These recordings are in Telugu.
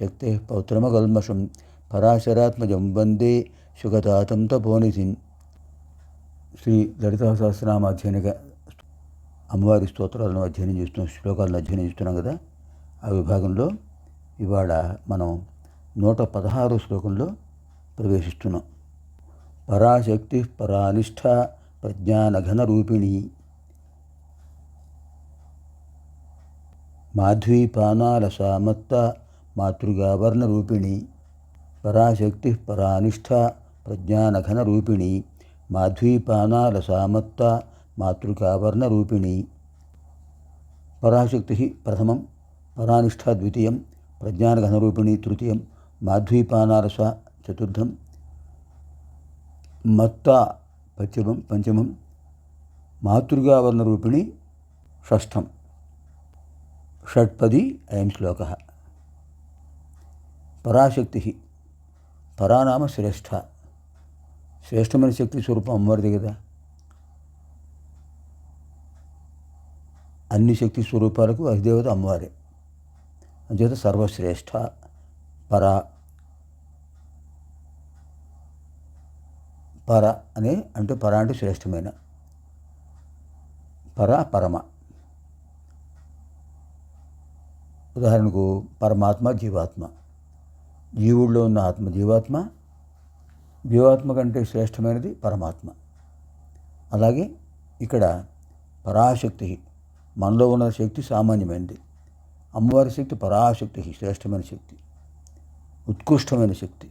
శక్తి పౌత్రమకల్మషం పరాశరాత్మజం వందే సుగతాతం తపోనిధిం. శ్రీ లలితా సహస్రనామ అధ్యయనగా అమ్మవారి స్తోత్రాలను అధ్యయనం చేస్తున్నాం శ్లోకాలను అధ్యయనం చేస్తున్నాం కదా. ఆ విభాగంలో ఇవాళ మనం నూట పదహారు శ్లోకంలో ప్రవేశిస్తున్నాం. పరాశక్తి పరానిష్ట ప్రజ్ఞానఘన రూపిణి మాధ్వీపానాల సామత్త మాతృగా వర్ణరూపిణి పరాశక్తి పరానిష్ట ప్రజ్ఞానఘన రూపిణి మాధ్వీపానాల సామత్త మాతృకా వర్ణరూపిణి పరాశక్తి ప్రథమం పరానిష్ట ద్వితీయం ప్రజ్ఞానఘనరూపిణి తృతీయం మాధ్వీపానారస చతుర్థం మత్త పంచమం పంచమం మాతృగావర్ణరూపిణి షష్ఠం షట్పది అయం శ్లోక. పరాశక్తి పరానామ శ్రేష్ఠ. శ్రేష్టమైన శక్తి స్వరూపం అమ్మవారిది కదా అన్ని శక్తి స్వరూపాలకు అధిదేవత అమ్మవారే. అంచేత సర్వశ్రేష్ఠ పర పర అనే అంటే పర అంటే శ్రేష్టమైన. పర పరమ. ఉదాహరణకు పరమాత్మ జీవాత్మ. జీవుల్లో ఉన్న ఆత్మ జీవాత్మ జీవాత్మ కంటే శ్రేష్టమైనది పరమాత్మ. అలాగే ఇక్కడ పరాశక్తి మనలో ఉన్న శక్తి సామాన్యమైనది. అమ్మవారి శక్తి పరాశక్తి శ్రేష్టమైన శక్తి ఉత్కృష్టమైన శక్తి.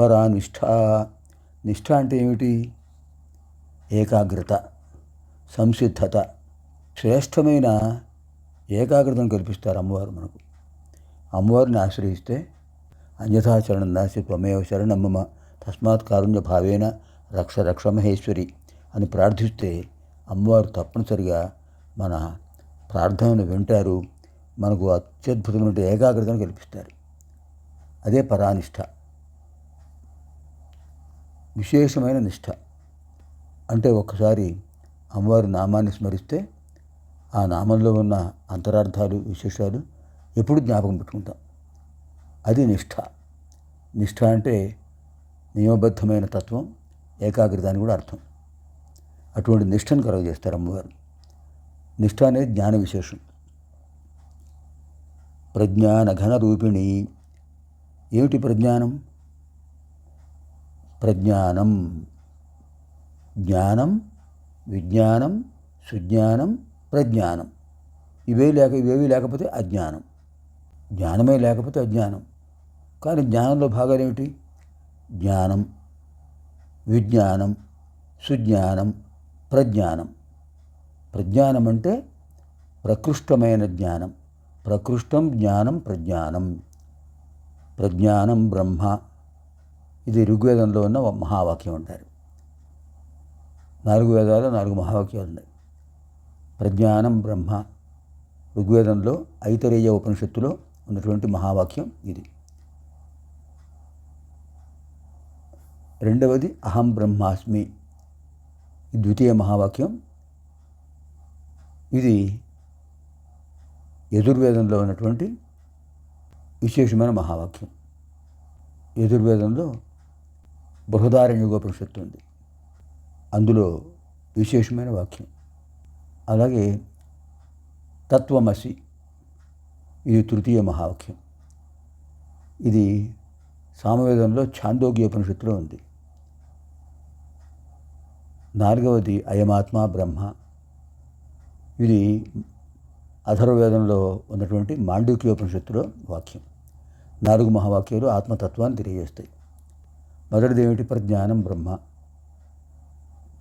పరా నిష్ఠ నిష్ఠ అంటే ఏమిటి? ఏకాగ్రత సంసిద్ధత శ్రేష్టమైన ఏకాగ్రతను కల్పిస్తారు అమ్మవారు మనకు. అమ్మవారిని ఆశ్రయిస్తే అన్యథాచరణం నాసి త్వమేవ శరణమ్మ తస్మాత్ కారుణ్య భావేన రక్ష రక్ష మహేశ్వరి అని ప్రార్థిస్తే అమ్మవారు తప్పనిసరిగా మన ప్రార్థనను వింటారు మనకు అత్యద్భుతమైన ఏకాగ్రతను కల్పిస్తారు. అదే పరానిష్ట. విశేషమైన నిష్ఠ అంటే ఒక్కసారి అమ్మవారి నామాన్ని స్మరిస్తే ఆ నామంలో ఉన్న అంతరార్థాలు విశేషాలు ఎప్పుడు జ్ఞాపకం పెట్టుకుంటాం. అది నిష్ఠ. నిష్ఠ అంటే నియమబద్ధమైన తత్వం ఏకాగ్రత అని కూడా అర్థం. అటువంటి నిష్ఠను కలుగజేస్తారు అమ్మవారు నిష్ఠ అనేది జ్ఞాన విశేషం. ప్రజ్ఞాన ఘన రూపిణి. ఏమిటి ప్రజ్ఞానం? ప్రజ్ఞానం జ్ఞానం విజ్ఞానం సుజ్ఞానం ప్రజ్ఞానం. ఇవే లేక ఇవేవి లేకపోతే అజ్ఞానం. జ్ఞానమే లేకపోతే అజ్ఞానం. కానీ జ్ఞానంలో భాగాలు ఏమిటి? జ్ఞానం విజ్ఞానం సుజ్ఞానం ప్రజ్ఞానం. ప్రజ్ఞానం అంటే ప్రకృష్టమైన జ్ఞానం. ప్రకృష్టం జ్ఞానం ప్రజ్ఞానం. ప్రజ్ఞానం బ్రహ్మ. ఇది ఋగ్వేదంలో ఉన్న మహావాక్యం అంటారు. నాలుగు వేదాలు నాలుగు మహావాక్యాలు ఉన్నాయి. ప్రజ్ఞానం బ్రహ్మ. ఋగ్వేదంలో ఐతరేయ ఉపనిషత్తులో ఉన్నటువంటి మహావాక్యం ఇది. రెండవది అహం బ్రహ్మాస్మి. ద్వితీయ మహావాక్యం. ఇది యజుర్వేదంలో ఉన్నటువంటి విశేషమైన మహావాక్యం. యజుర్వేదంలో బృహదారణ్యోపనిషత్తు ఉంది. అందులో విశేషమైన వాక్యం. అలాగే తత్వమసి ఇది తృతీయ మహావాక్యం. ఇది సామవేదంలో ఛాందోగ్యోపనిషత్తులో ఉంది. నాలుగవది అయమాత్మ బ్రహ్మ. ఇది అథర్వవేదంలో ఉన్నటువంటి మాండూక్యోపనిషత్తులో వాక్యం. నాలుగు మహావాక్యాలు ఆత్మతత్వాన్ని తెలియజేస్తాయి. మొదటిది ఏమిటి? ప్రజ్ఞానం బ్రహ్మ.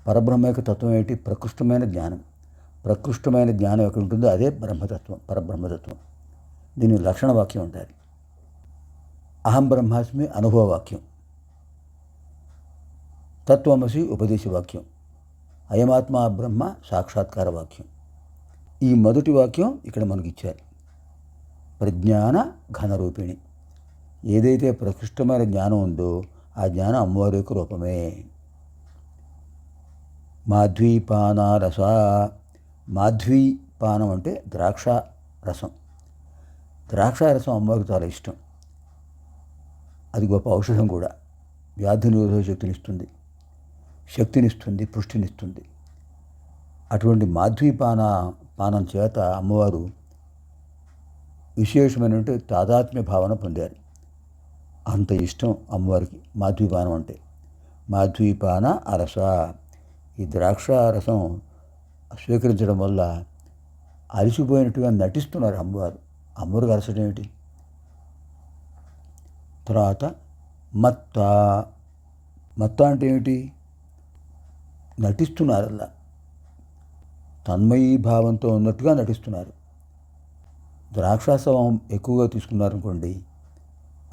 పరబ్రహ్మ యొక్క తత్వం ఏమిటి? ప్రకృష్టమైన జ్ఞానం. ప్రకృష్టమైన జ్ఞానం ఎక్కడ ఉంటుందో అదే బ్రహ్మతత్వం పరబ్రహ్మతత్వం. దీని లక్షణ వాక్యం ఉంటుంది అహం బ్రహ్మాస్మి అనుభవవాక్యం తత్వమసి ఉపదేశవాక్యం అయమాత్మ బ్రహ్మ సాక్షాత్కార వాక్యం. ఈ మొదటి వాక్యం ఇక్కడ మనకి ఇచ్చారు ప్రజ్ఞాన ఘనరూపిణి. ఏదైతే ప్రకృష్టమైన జ్ఞానం ఉందో ఆ జ్ఞానం అమ్మవారి యొక్క రూపమే. మాధ్వీపాన మాధ్వీపానారస. మాధ్వీపానం అంటే ద్రాక్ష రసం ద్రాక్ష రసం అమ్మవారికి చాలా ఇష్టం. అది గొప్ప ఔషధం కూడా. వ్యాధి నిరోధక శక్తినిస్తుంది శక్తినిస్తుంది పుష్టినిస్తుంది. అటువంటి మాధ్వీపాన పానం చేత అమ్మవారు విశేషమైనటువంటి తాదాత్మ్య భావన పొందారు. అంత ఇష్టం అమ్మవారికి మాధ్వీపానం అంటే. మాధ్వీపాన అరస. ఈ ద్రాక్ష రసం స్వీకరించడం వల్ల అలసిపోయినట్టుగా నటిస్తున్నారు అమ్మవారు. అమ్మవారికి అరసడం ఏమిటి? తర్వాత మత్త. మత్త అంటే ఏమిటి? నటిస్తున్నారు. అలా తన్మయీ భావంతో ఉన్నట్టుగా నటిస్తున్నారు. ద్రాక్షాసవం ఎక్కువగా తీసుకున్నారనుకోండి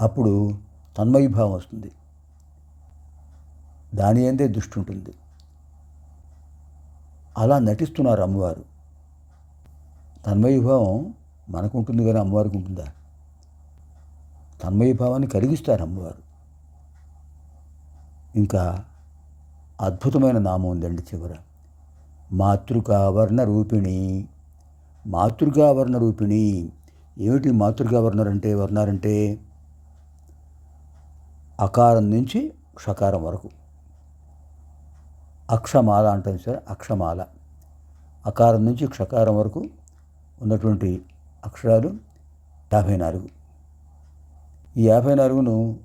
అప్పుడు తన్మయీ భావం వస్తుంది. దాని అందే దృష్టి ఉంటుంది. అలా నటిస్తున్నారు అమ్మవారు. తన్మయీభావం మనకు ఉంటుంది కానీ అమ్మవారికి ఉంటుందా? తన్మయీభావాన్ని కలిగిస్తారు అమ్మవారు. ఇంకా అద్భుతమైన నామం ఉందండి చివర. మాతృకావర్ణ రూపిణి మాతృకావర్ణ రూపిణి ఏమిటి మాతృకావర్ణర్ అంటే వర్ణారంటే అకారం నుంచి క్షకారం వరకు. అక్షమాల అంటాం సార్ అక్షమాల. అకారం నుంచి క్షకారం వరకు ఉన్నటువంటి అక్షరాలు యాభై నాలుగు. ఈ యాభై నాలుగును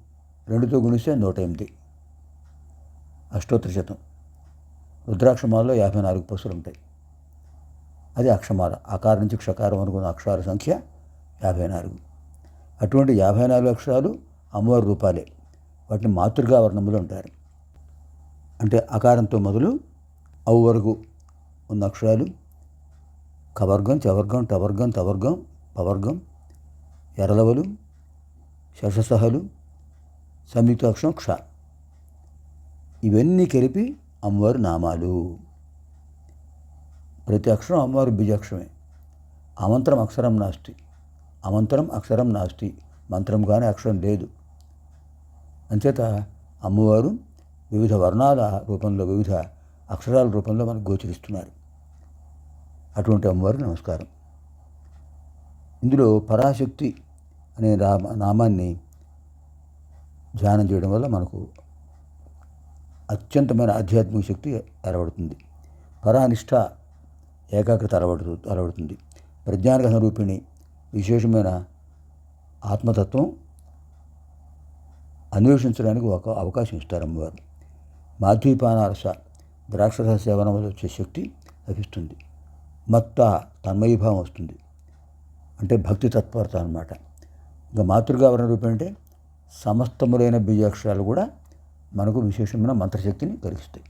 రెండుతో గుణిస్తే నూట ఎనిమిది. అష్టోత్తర శతం రుద్రాక్షమాలలో యాభై నాలుగు పశువులు ఉంటాయి. అది అక్షమాల. అకారం నుంచి క్షకారం అనుకున్న అక్షరాల సంఖ్య యాభై నాలుగు. అటువంటి యాభై నాలుగు అక్షరాలు అమ్మవారి రూపాలే. వాటిని మాతృగా వర్ణములు అంటారు అంటే అకారంతో మొదలు అవు వరకు ఉన్న అక్షరాలు కవర్గం చవర్గం టవర్గం తవర్గం పవర్గం ఎరలవలు శశసహలు సంయుక్త అక్షం క్ష. ఇవన్నీ కలిపి అమ్మవారు నామాలు. ప్రతి అక్షరం అమ్మవారు బీజాక్షరమే అమంత్రం అక్షరం నాస్తి. అమంత్రం అక్షరం నాస్తి. మంత్రం కానీ అక్షరం లేదు. అంచేత అమ్మవారు వివిధ వర్ణాల రూపంలో వివిధ అక్షరాల రూపంలో మనకు గోచరిస్తున్నారు. అటువంటి అమ్మవారు నమస్కారం. ఇందులో పరాశక్తి అనే నామాన్ని ధ్యానం చేయడం వల్ల మనకు అత్యంతమైన ఆధ్యాత్మిక శక్తి అలవడుతుంది పరానిష్ట ఏకాగ్రత అలవడు అలవడుతుంది ప్రజ్ఞానగహన రూపిణి విశేషమైన ఆత్మతత్వం అన్వేషించడానికి ఒక అవకాశం ఇస్తారు అమ్మవారు. మాధ్వీపానారస ద్రాక్షరస సేవనం వల్ల వచ్చే శక్తి లభిస్తుంది. మత్త తన్మయీభావం వస్తుంది. అంటే భక్తి తత్పరత అనమాట ఇంకా మాతృగావరణ రూపం అంటే సమస్తములైన బీజాక్షరాలు కూడా మనకు విశేషమైన మంత్రశక్తిని కలిగిస్తాయి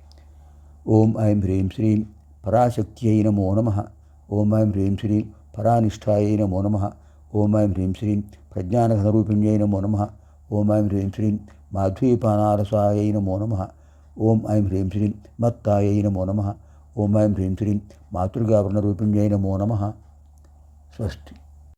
ఓం ఐం హ్రీం శ్రీం పరాశక్త్యై నమో నమ ఓం ఐం హ్రీం శ్రీం పరానిష్టాయై నమో నమ ఓం ఐం హ్రీం శ్రీం ప్రజ్ఞానఘనరూపిణ్యై నమో నమ ఓం ఐం హ్రీం శ్రీం మాధ్వీపానారసాయై నమో నమ ఓం ఐం హ్రీం శ్రీం మత్తాయై నమో నమ ఓం ఐం హ్రీం శ్రీం మాతృగావరణరూపిణ్యై నమో నమ స్వస్తి